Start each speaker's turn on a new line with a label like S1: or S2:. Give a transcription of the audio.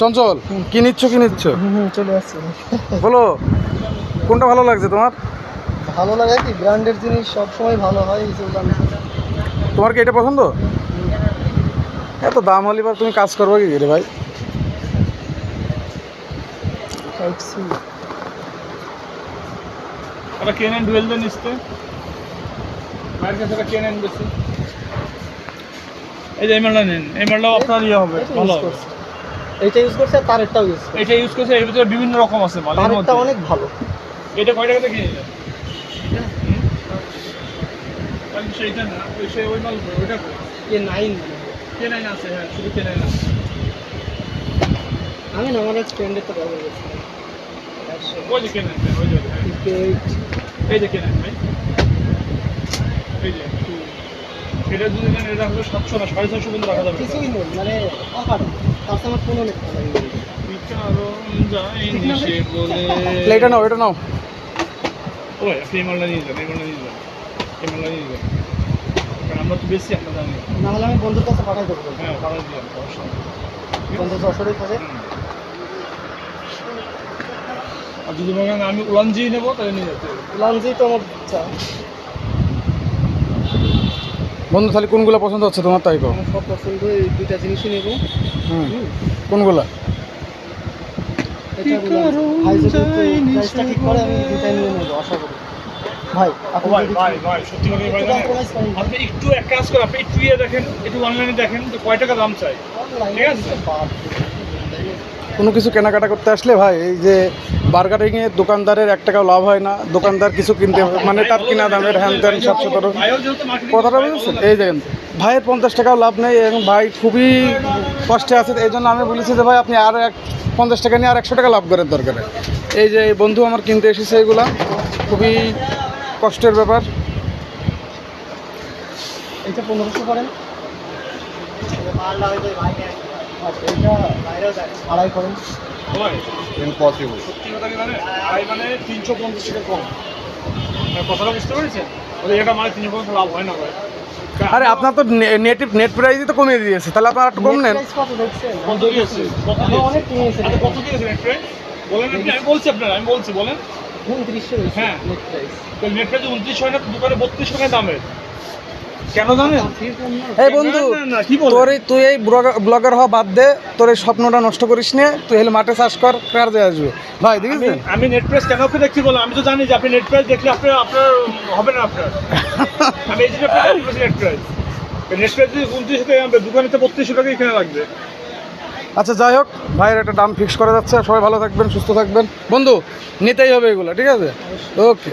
S1: চঞ্চল কি নিচ্ছ কি নিচ্ছ?
S2: হুম চলে আসছে।
S1: বলো কোনটা ভালো লাগছে তোমার?
S2: ভালো লাগে কি? ব্র্যান্ডের জিনিস সবসময় ভালো হয় এই জন্য
S1: তোমার কি এটা পছন্দ? এত দাম হলে এবার তুমি কাজ করবে কি রে ভাই?
S3: কেনেন ডুয়েল দেন কাছে একটা কেনেন বেশি? এই যে এই মালটা নেন এই মালটাও আপনার ইয়ে হবে ভালো হবে।
S2: করছি এইটা ইউজ করছে আর তারেরটাও ইউজ করছে।
S3: এটা ইউজ করছে এর ভিতরে বিভিন্ন রকম আছে মালের
S2: তারেরটা অনেক ভালো।
S3: এটা কয় টাকাতে কিনে নিলেন? সেইটা না ওই সে ওই মাল ওইটা
S2: এ নাইন
S3: কে নাইন আছে হ্যাঁ শুধু কে নাইন আছে।
S2: আমি না আমার ফ্রেন্ডের তো ব্যবহার করছিলাম
S3: ওই যে কে নাইন ওই যে হ্যাঁ। এই যে কে নাইন ভাই। এই যে এটা যদি এটা হলো সাতশো না সাড়ে ছশো পর্যন্ত রাখা যাবে।
S2: কিছুই নেই মানে অফার
S1: প্লেটা নাও এটা নাও।
S3: ওই আপনি এই মালটা নিয়ে যান এই মালটা নিয়ে যান এই মালটা নিয়ে যান। কারণ আমরা তো বেশি আমরা জানি।
S2: না হলে আমি বন্ধুর কাছে পাঠাই দেবো।
S3: হ্যাঁ দিয়ে
S2: বন্ধু
S3: আর যদি আমি উলানজি নেব তাহলে নিয়ে যেতে।
S2: লাঞ্জি তো আমার ইচ্ছা।
S1: বন্ধু তাহলে কোনগুলো পছন্দ হচ্ছে তোমার তাই কো
S2: আমার সব পছন্দ এই দুইটা জিনিসই নেব।
S1: হুম কোনগুলা?
S2: ভাই
S3: সত্যি। আপনি একটু এক কাজ করেন আপনি একটু ইয়ে দেখেন একটু অনলাইনে দেখেন তো কয় টাকা দাম চাই? ঠিক আছে?
S1: কোনো কিছু কেনাকাটা করতে আসলে ভাই, এই যে বার্গারিংয়ে দোকানদারের এক টাকাও লাভ হয় না। দোকানদার কিছু কিনতে মানে তার কিনা দামের হ্যান ত্যান সব সতেরো কথাটা
S3: ভাই
S1: এই দেখেন, ভাইয়ের পঞ্চাশ টাকাও লাভ নেই এবং ভাই খুবই কষ্টে আছে, এই জন্য আমি বলেছি যে ভাই আপনি আর এক পঞ্চাশ টাকা নিয়ে আর একশো টাকা লাভ করার দরকার। এই যে বন্ধু আমার কিনতে এসেছে এগুলা, খুবই কষ্টের ব্যাপার।
S2: পনেরোশো করেন। আড়াই করেন
S4: ইম্পসিবল
S3: সত্যি কথা কি জানেন? আড়াই মানে তিনশো পঞ্চাশ টাকা কম। কথাটা বুঝতে পেরেছেন? ওদের এটা মানে তিনশো পঞ্চাশ লাভ হয় না ভাই।
S1: আরে আপনার তো নেট নেট প্রাইসই তো কমিয়ে দিয়েছে। তাহলে আপনার একটু কম নেন।
S2: কত
S3: দিয়েছে? কত আচ্ছা নেট প্রাইস বলেন আপনি আমি বলছি আপনার আমি বলছি বলেন।
S2: উনত্রিশশো
S3: হ্যাঁ।
S2: নেট প্রাইস
S3: তো নেট প্রাইস উনত্রিশ হয় না দোকানে বত্রিশ টাকায় দামের? কেন জানেন?
S1: এই বন্ধু? তোর তুই এই ব্লগার হওয়া বাদ দে তোর এই স্বপ্নটা নষ্ট করিস নে তুই হলে মাঠে চাষ কর কাজে আসবে? ভাই
S3: আমি আমি নেট প্রেস কেন আপনি দেখছি বলেন আমি তো জানি যে আপনি নেট প্রেস দেখলে আপনার আপনার হবে না আপনার। আমি এই জন্য নেট প্রেস নেট প্রেস যদি উনত্রিশ টাকা আনবে দোকানে তো বত্রিশশো টাকা এখানে লাগবে।
S1: আচ্ছা যাই হোক ভাইয়ের একটা দাম ফিক্স করা যাচ্ছে। সবাই ভালো থাকবেন সুস্থ থাকবেন। বন্ধু নিতেই হবে এগুলো ঠিক আছে? ওকে